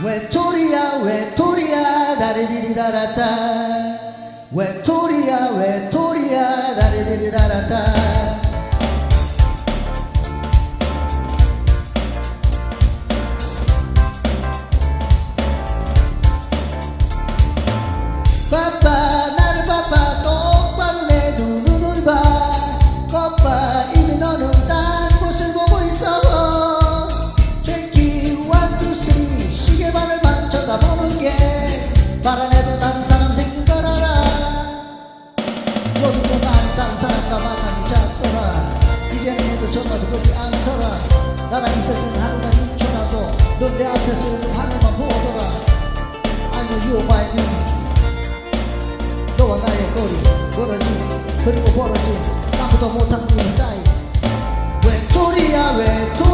외톨이야 외톨이야 다리디리 달았다. 외톨이야 외톨이야 다리디리 달았다 너도 난 다른 사람과 만남이 잦더라. 이제는 해도 전화도 그리 않더라. 나랑 있었던 하루만 1초라도 넌 내 앞에서 요즘 하늘만 보더라. I know you my name 너와 나의 거리 멀어짐 그리고 벌어짐 아무도 못한 우리 사이. 외톨이야 외톨이야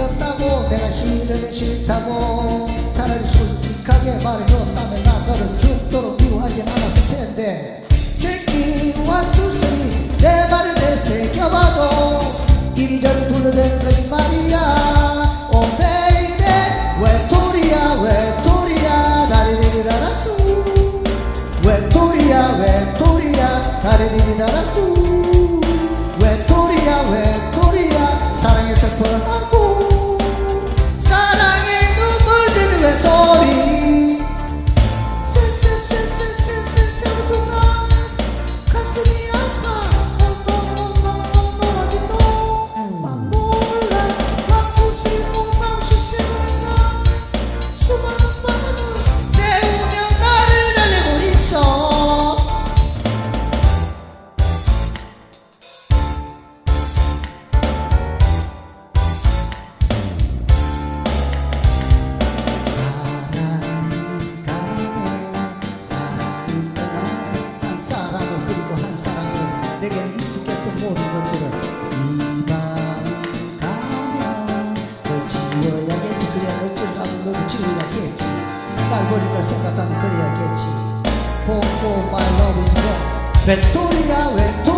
생겼다고 내가 싫으면 싫다고 차라리 솔직하게 말해줬다면 나 너를 죽도록 미워하진 않았을 텐데. Drinking 내 말을 되새겨봐도 이리저리 둘러대는 거짓말이야. Oh 다리를 달았고 모든 것들을 이 밤이 가면 널 지워야겠지. 그래야 어쩌라도 너를 지워야겠지. 날 버리다 생각하면 그래야겠지. 봄봄 my love is 외톨이야 외톨